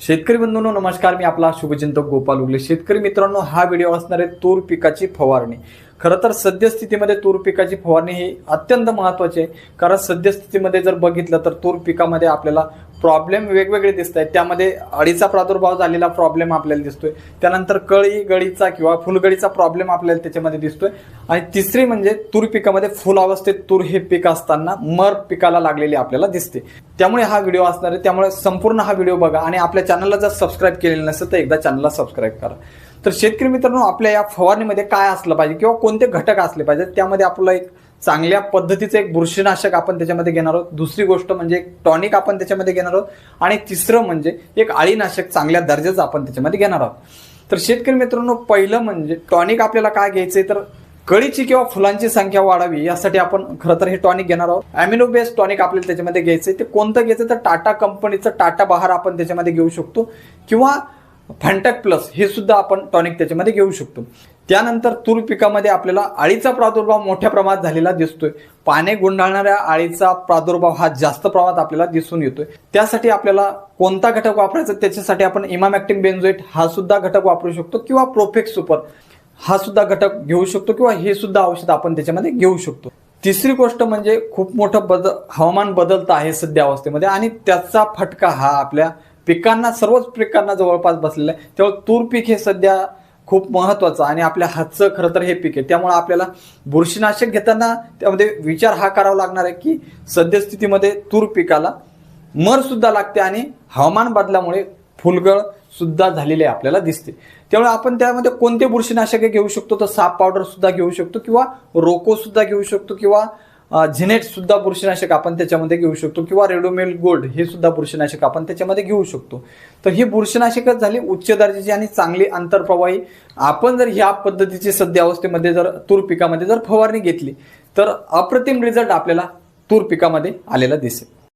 शेतकरी बंधूंनो नमस्कार. मी आपला शुभचिंतक गोपाल उगले. शेतकरी मित्रांनो हा व्हिडिओ असणार आहे तूर पिकाची फवारणी. खरं तर सद्यस्थितीमध्ये तूर पिकाची फवारणी ही अत्यंत महत्वाची आहे. कारण सद्यस्थितीमध्ये जर बघितलं तर तूर पिकामध्ये आपल्याला प्रॉब्लेम वेगवेगळे दिसत आहेत त्यामध्ये अळीचा प्रादुर्भाव झालेला प्रॉब्लेम आपल्याला दिसतोय. त्यानंतर कळी गळीचा किंवा फुलगळीचा प्रॉब्लेम आपल्याला त्याच्यामध्ये दिसतोय. आणि तिसरी म्हणजे तूर पिकामध्ये फुल अवस्थेत तूर हे पीक असताना मर पिकाला लागलेली आपल्याला दिसते. त्यामुळे हा व्हिडिओ असणार आहे. त्यामुळे संपूर्ण हा व्हिडिओ बघा. आणि आपल्या चॅनलला जर सबस्क्राईब केलेलं नसेल तर एकदा चॅनलला सबस्क्राईब करा. तर शेतकरी मित्रांनो आपल्या या फवारणीमध्ये काय असलं पाहिजे किंवा कोणते घटक असले पाहिजे त्यामध्ये आपलं एक चांगल्या पद्धतीचं एक बुरशीनाशक आपण त्याच्यामध्ये घेणार आहोत. दुसरी गोष्ट म्हणजे एक टॉनिक आपण त्याच्यामध्ये घेणार आहोत. आणि तिसरं म्हणजे एक आळीनाशक चांगल्या दर्जाचं आपण त्याच्यामध्ये घेणार आहोत. तर शेतकरी मित्रांनो पहिलं म्हणजे टॉनिक आपल्याला काय घ्यायचंय तर कळीची किंवा फुलांची संख्या वाढावी यासाठी आपण खरं तर हे टॉनिक घेणार आहोत. अॅमिनो बेस्ड टॉनिक आपल्याला त्याच्यामध्ये घ्यायचंय. ते कोणतं घ्यायचं तर टाटा कंपनीचं टाटा बहार आपण त्याच्यामध्ये घेऊ शकतो. किंवा फॅन्टॅक प्लस हे सुद्धा आपण टॉनिक त्याच्यामध्ये घेऊ शकतो. त्यानंतर तूर पिकामध्ये आपल्याला आळीचा प्रादुर्भाव मोठ्या प्रमाणात झालेला दिसतोय. पाने गुंडाळणाऱ्या आळीचा प्रादुर्भाव हा जास्त प्रमाणात आपल्याला दिसून येतोय. त्यासाठी आपल्याला कोणता घटक वापरायचा त्याच्यासाठी आपण इमामॅक्टिंग बेन्झोएट हा सुद्धा घटक वापरू शकतो किंवा प्रोफेक्स सुपर हा सुद्धा घटक घेऊ शकतो किंवा हे सुद्धा औषध आपण त्याच्यामध्ये घेऊ शकतो. तिसरी गोष्ट म्हणजे खूप मोठं बदल हवामान बदलतं आहे सध्या अवस्थेमध्ये आणि त्याचा फटका हा आपल्या पिकांना सर्वच पिकांना जवळपास बसलेलं आहे. त्यामुळे तूर पीक हे सध्या खूप महत्त्वाचं आणि आपल्या हातचं खरं तर हे पीक आहे. त्यामुळे आपल्याला बुरशीनाशक घेताना त्यामध्ये विचार हा करावा लागणार आहे की सद्यस्थितीमध्ये तूर पिकाला मरसुद्धा लागते आणि हवामान बदलामुळे फुलगळ सुद्धा झालेले आपल्याला दिसते. त्यामुळे आपण त्यामध्ये कोणते बुरशीनाशके घेऊ शकतो? तर साप पावडर सुद्धा घेऊ शकतो किंवा रोको सुद्धा घेऊ शकतो किंवा झिनेट सुद्धा बुरशीनाशक आपण त्याच्यामध्ये घेऊ शकतो किंवा रेडोमेल गोल्ड हे सुद्धा बुरशीनाशक आपण त्याच्यामध्ये घेऊ शकतो. तर ही बुरशीनाशकच झाली उच्च दर्जाची आणि चांगली आंतरप्रवाही. आपण जर ह्या पद्धतीची सध्या अवस्थेमध्ये जर तूर पिकामध्ये जर फवारणी घेतली तर अप्रतिम रिझल्ट आपल्याला तूर पिकामध्ये आलेला दिसेल.